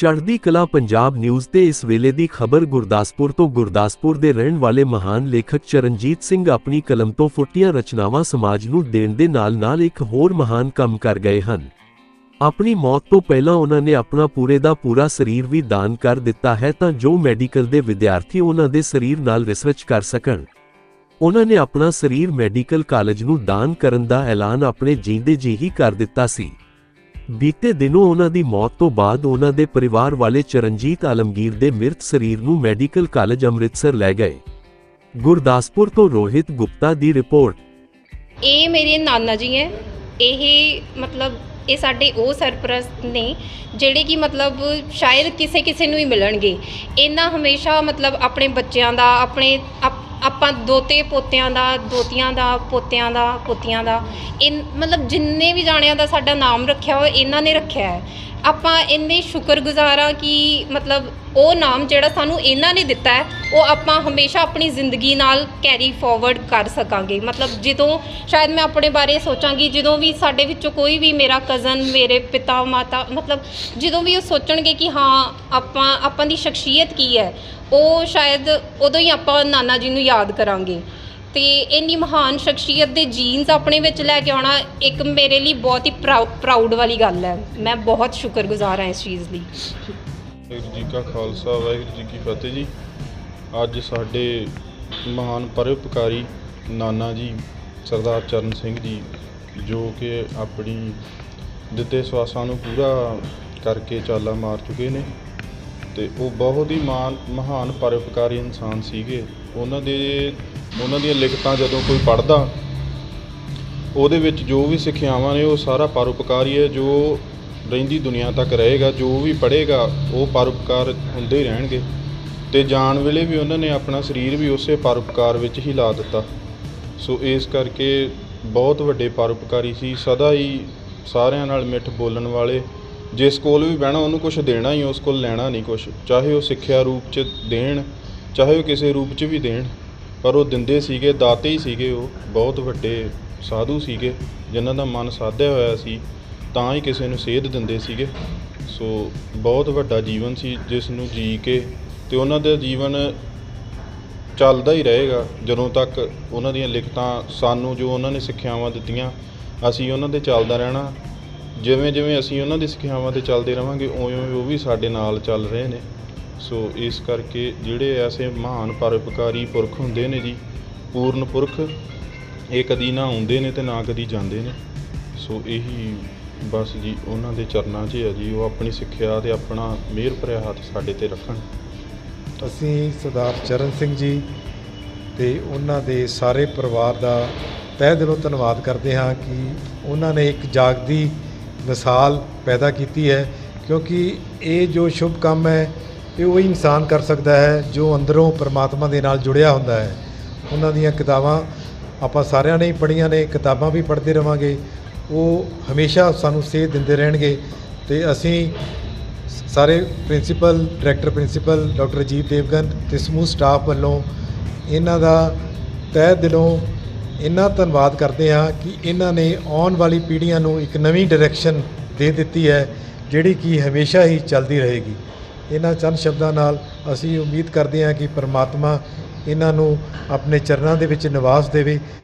ਚੜ੍ਹਦੀ ਕਲਾ ਪੰਜਾਬ ਨਿਊਜ਼ ਤੇ ਇਸ ਵੇਲੇ ਦੀ ਖਬਰ ਗੁਰਦਾਸਪੁਰ ਤੋਂ ਗੁਰਦਾਸਪੁਰ ਦੇ ਰਹਿਣ ਵਾਲੇ ਮਹਾਨ ਲੇਖਕ ਚਰਨਜੀਤ ਸਿੰਘ ਆਪਣੀ ਕਲਮ ਤੋਂ ਫੁੱਟੀਆਂ ਰਚਨਾਵਾਂ ਸਮਾਜ ਨੂੰ ਦੇਣ ਦੇ ਨਾਲ-ਨਾਲ ਇੱਕ ਹੋਰ ਮਹਾਨ ਕੰਮ ਕਰ ਗਏ ਹਨ। ਆਪਣੀ ਮੌਤ ਤੋਂ ਪਹਿਲਾਂ ਉਹਨਾਂ ਨੇ ਆਪਣਾ ਪੂਰੇ ਦਾ ਪੂਰਾ ਸਰੀਰ ਵੀ ਦਾਨ ਕਰ ਦਿੱਤਾ ਹੈ ਤਾਂ ਜੋ ਮੈਡੀਕਲ ਦੇ ਵਿਦਿਆਰਥੀ ਉਹਨਾਂ ਦੇ ਸਰੀਰ ਨਾਲ ਰਿਸਰਚ ਕਰ ਸਕਣ। ਉਹਨਾਂ ਨੇ ਆਪਣਾ ਸਰੀਰ ਮੈਡੀਕਲ ਕਾਲਜ ਨੂੰ ਦਾਨ ਕਰਨ ਦਾ ਐਲਾਨ ਆਪਣੇ ਜੀਂਦੇ ਜੀ ਹੀ ਕਰ ਦਿੱਤਾ ਸੀ। ਬੀਤੇ ਦਿਨੋਂ ਉਹਨਾਂ ਦੀ ਮੌਤ ਤੋਂ ਬਾਅਦ ਉਹਨਾਂ ਦੇ ਪਰਿਵਾਰ ਵਾਲੇ ਚਰਨਜੀਤ ਆਲਮਗੀਰ ਦੇ ਮਿਰਤ ਸਰੀਰ ਨੂੰ ਮੈਡੀਕਲ ਕਾਲਜ ਅੰਮ੍ਰਿਤਸਰ ਲੈ ਗਏ। ਗੁਰਦਾਸਪੁਰ ਤੋਂ ਰੋਹਿਤ ਗੁਪਤਾ ਦੀ ਰਿਪੋਰਟ। ਇਹ ਮੇਰੇ ਨਾਨਾ ਜੀ ਹੈ। ਇਹ ਮਤਲਬ ਇਹ ਸਾਡੇ ਉਹ ਸਰਪ੍ਰਸਤ ਨੇ ਜਿਹੜੇ ਕਿ ਮਤਲਬ ਸ਼ਾਇਦ ਕਿਸੇ ਕਿਸੇ ਨੂੰ ਹੀ ਮਿਲਣਗੇ। ਇਹਨਾਂ ਹਮੇਸ਼ਾ ਮਤਲਬ ਆਪਣੇ ਬੱਚਿਆਂ ਦਾ, ਆਪਣੇ ਆਪਾਂ ਦੋਤੇ ਪੋਤਿਆਂ ਦਾ, ਦੋਤੀਆਂ ਦਾ, ਪੋਤਿਆਂ ਦਾ, ਪੋਤੀਆਂ ਦਾ ਇਹ ਮਤਲਬ ਜਿੰਨੇ ਵੀ ਜਾਣਿਆਂ ਦਾ ਸਾਡਾ ਨਾਮ ਰੱਖਿਆ ਹੋਇਆ, ਇਹਨਾਂ ਨੇ ਰੱਖਿਆ ਹੈ। ਆਪਾਂ ਇੰਨੇ ਸ਼ੁਕਰਗੁਜ਼ਾਰ ਹਾਂ ਕਿ ਮਤਲਬ ਉਹ ਨਾਮ ਜਿਹੜਾ ਸਾਨੂੰ ਇਹਨਾਂ ਨੇ ਦਿੱਤਾ ਹੈ, ਉਹ ਆਪਾਂ ਹਮੇਸ਼ਾ ਆਪਣੀ ਜ਼ਿੰਦਗੀ ਨਾਲ ਕੈਰੀ ਫਾਰਵਰਡ ਕਰ ਸਕਾਂਗੇ। ਮਤਲਬ ਜਦੋਂ ਸ਼ਾਇਦ ਮੈਂ ਆਪਣੇ ਬਾਰੇ ਸੋਚਾਂਗੀ, ਜਦੋਂ ਵੀ ਸਾਡੇ ਵਿੱਚੋਂ ਕੋਈ ਵੀ ਮੇਰਾ ਕਜ਼ਨ ਮੇਰੇ ਪਿਤਾ, ਮਾਤਾ, ਮਤਲਬ ਜਦੋਂ ਵੀ ਉਹ ਸੋਚਣਗੇ ਕਿ ਹਾਂ, ਆਪਾਂ ਆਪਾਂ ਦੀ ਸ਼ਖਸੀਅਤ ਕੀ ਹੈ, ਉਹ ਸ਼ਾਇਦ ਉਦੋਂ ਹੀ ਆਪਾਂ ਨਾਨਾ ਜੀ ਨੂੰ ਯਾਦ ਕਰਾਂਗੇ। ਤੇ ਇੰਨੀ ਮਹਾਨ ਸ਼ਖਸੀਅਤ ਦੇ ਜੀਨਸ ਆਪਣੇ ਵਿੱਚ ਲੈ ਕੇ ਆਉਣਾ ਇੱਕ ਮੇਰੇ ਲਈ ਬਹੁਤ ਹੀ ਪ੍ਰਾਊਡ ਵਾਲੀ ਗੱਲ ਹੈ। ਮੈਂ ਬਹੁਤ ਸ਼ੁਕਰਗੁਜ਼ਾਰ ਹਾਂ ਇਸ ਚੀਜ਼ ਲਈ। ਵਾਹਿਗੁਰੂ ਜੀ ਕਾ ਖਾਲਸਾ, ਵਾਹਿਗੁਰੂ ਜੀ ਕੀ ਫਤਿਹ ਜੀ। ਅੱਜ ਸਾਡੇ ਮਹਾਨ ਪਰਉਪਕਾਰੀ ਨਾਨਾ ਜੀ, ਸਰਦਾਰ ਚਰਨ ਸਿੰਘ ਜੀ, ਜੋ ਕਿ ਆਪਣੀ ਦਿੱਤੇ ਸਵਾਸਾਂ ਨੂੰ ਪੂਰਾ ਕਰਕੇ ਚਾਲਾ ਮਾਰ ਚੁੱਕੇ ਨੇ ਤੇ ਉਹ ਬਹੁਤ ਹੀ ਮਹਾਨ ਮਹਾਨ ਪਰਉਪਕਾਰੀ ਇਨਸਾਨ ਸੀਗੇ। ਉਹਨਾਂ ਦੇ ਉਹਨਾਂ ਦੀਆਂ ਲਿਖਤਾਂ ਜਦੋਂ ਕੋਈ ਪੜ੍ਹਦਾ, ਉਹਦੇ ਵਿੱਚ ਜੋ ਵੀ ਸਿੱਖਿਆਵਾਂ ਨੇ ਉਹ ਸਾਰਾ ਪਰਉਪਕਾਰ ਹੈ ਜੋ ਰਹਿੰਦੀ ਦੁਨੀਆ ਤੱਕ ਰਹੇਗਾ, ਜੋ ਵੀ ਪੜ੍ਹੇਗਾ, ਉਹ ਪਰਉਪਕਾਰ ਹੁੰਦੇ ਹੀ ਰਹਿਣਗੇ। ਤੇ ਜਾਣ ਵੇਲੇ ਵੀ ਉਹਨਾਂ ਨੇ ਆਪਣਾ ਸਰੀਰ ਵੀ ਉਸੇ ਪਰਉਪਕਾਰ ਵਿੱਚ ਹੀ ਲਾ ਦਿੱਤਾ। ਸੋ ਇਸ ਕਰਕੇ ਬਹੁਤ ਵੱਡੇ ਪਰਉਪਕਾਰੀ ਸੀ, ਸਦਾ ਹੀ ਸਾਰਿਆਂ ਨਾਲ ਮਿੱਠ ਬੋਲਣ ਵਾਲੇ। ਜਿਸ ਕੋਲ ਵੀ ਬਹਿਣਾ, ਉਹਨੂੰ ਕੁਝ ਦੇਣਾ ਹੀ, ਉਸ ਕੋਲ ਲੈਣਾ ਨਹੀਂ ਕੁਝ ਚਾਹੇ ਉਹ ਸਿੱਖਿਆ ਰੂਪ 'ਚ ਦੇਣ ਚਾਹੇ ਉਹ ਕਿਸੇ ਰੂਪ 'ਚ ਵੀ ਦੇਣ, ਪਰ ਉਹ ਦਿੰਦੇ ਸੀਗੇ, ਦਾਤੇ ਹੀ ਸੀਗੇ ਉਹ, ਬਹੁਤ ਵੱਡੇ ਸਾਧੂ ਸੀਗੇ, ਜਿਨ੍ਹਾਂ ਦਾ ਮਨ ਸਾਧਿਆ ਹੋਇਆ ਸੀ, ਤਾਂ ਹੀ ਕਿਸੇ ਨੂੰ ਸੇਧ ਦਿੰਦੇ ਸੀਗੇ। ਸੋ ਬਹੁਤ ਵੱਡਾ ਜੀਵਨ ਸੀ ਜਿਸ ਨੂੰ ਜੀ ਕੇ ਤੇ ਉਹਨਾਂ ਦਾ ਜੀਵਨ ਚੱਲਦਾ ਹੀ ਰਹੇਗਾ, ਜਦੋਂ ਤੱਕ ਉਹਨਾਂ ਦੀਆਂ ਲਿਖਤਾਂ ਸਾਨੂੰ ਜੋ ਉਹਨਾਂ ਨੇ ਸਿੱਖਿਆਵਾਂ ਦਿੱਤੀਆਂ, ਅਸੀਂ ਉਹਨਾਂ ਤੇ ਚੱਲਦਾ ਰਹਿਣਾ। ਜਿਵੇਂ ਜਿਵੇਂ ਅਸੀਂ ਉਹਨਾਂ ਦੀ ਸਿੱਖਿਆਵਾਂ ਤੇ ਚੱਲਦੇ ਰਵਾਂਗੇ ਉਵੇਂ ਉਵੇਂ ਉਹ ਵੀ ਸਾਡੇ ਨਾਲ ਚੱਲ ਰਹੇ ਨੇ। ਸੋ ਇਸ ਕਰਕੇ ਜਿਹੜੇ ਐਸੇ ਮਹਾਨ ਪਰਉਪਕਾਰੀ ਪੁਰਖ ਹੁੰਦੇ ਨੇ ਜੀ, ਪੂਰਨ ਪੁਰਖ, ਇਹ ਕਦੀ ਨਾ ਆਉਂਦੇ ਨੇ ਤੇ ਨਾ ਕਦੀ ਜਾਂਦੇ ਨੇ। ਸੋ ਇਹੀ ਬਸ ਜੀ, ਉਹਨਾਂ ਦੇ ਚਰਨਾਂ 'ਚ ਹੈ ਜੀ, ਉਹ ਆਪਣੀ ਸਿੱਖਿਆ ਤੇ ਆਪਣਾ ਮਿਹਰ ਭਰਿਆ ਹੱਥ ਸਾਡੇ ਤੇ ਰੱਖਣ। ਅਸੀਂ ਸਰਦਾਰ ਚਰਨ ਸਿੰਘ ਜੀ ਤੇ ਉਹਨਾਂ ਦੇ ਸਾਰੇ ਪਰਿਵਾਰ ਦਾ ਤਹਿ ਦਿਲੋਂ ਧੰਨਵਾਦ ਕਰਦੇ ਹਾਂ ਕਿ ਉਹਨਾਂ ਨੇ ਇੱਕ ਜਾਗਦੀ ਮਿਸਾਲ ਪੈਦਾ ਕੀਤੀ ਹੈ, ਕਿਉਂਕਿ ਇਹ ਜੋ ਸ਼ੁਭ ਕੰਮ ਹੈ ਇਹ ਉਹੀ ਇਨਸਾਨ ਕਰ ਸਕਦਾ ਹੈ, ਜੋ ਅੰਦਰੋਂ ਪਰਮਾਤਮਾ ਦੇ ਨਾਲ ਜੁੜਿਆ ਹੁੰਦਾ ਹੈ। ਉਹਨਾਂ ਦੀਆਂ ਕਿਤਾਬਾਂ ਆਪਾਂ ਸਾਰਿਆਂ ਨੇ ਹੀ ਪੜ੍ਹੀਆਂ ਨੇ, ਕਿਤਾਬਾਂ ਵੀ ਪੜ੍ਹਦੇ ਰਵਾਂਗੇ। ਉਹ ਹਮੇਸ਼ਾ ਸਾਨੂੰ ਸੇਧ ਦਿੰਦੇ ਰਹਿਣਗੇ ਤੇ ਅਸੀਂ ਸਾਰੇ principal, director principal, doctor Ajit Devgan ਤੇ ਸਮੂਹ ਸਟਾਫ ਵੱਲੋਂ ਇਹਨਾਂ ਦਾ ਤਹਿ ਦਿਲੋਂ ਇੰਨਾ ਧੰਨਵਾਦ ਕਰਦੇ ਹਾਂ ਕਿ ਇਹਨਾਂ ਨੇ ਆਉਣ ਵਾਲੀ ਪੀੜ੍ਹੀਆਂ ਨੂੰ ਇੱਕ ਨਵੀਂ ਡਾਇਰੈਕਸ਼ਨ ਦੇ ਦਿੱਤੀ ਹੈ, ਜਿਹੜੀ ਕਿ ਹਮੇਸ਼ਾ ਹੀ ਚੱਲਦੀ ਰਹੇਗੀ। ਇਹਨਾਂ ਚੰਦ ਸ਼ਬਦਾਂ ਨਾਲ ਅਸੀਂ ਉਮੀਦ ਕਰਦੇ ਹਾਂ ਕਿ ਪਰਮਾਤਮਾ ਇਹਨਾਂ ਨੂੰ ਆਪਣੇ ਚਰਨਾਂ ਦੇ ਵਿੱਚ ਨਿਵਾਸ ਦੇਵੇ।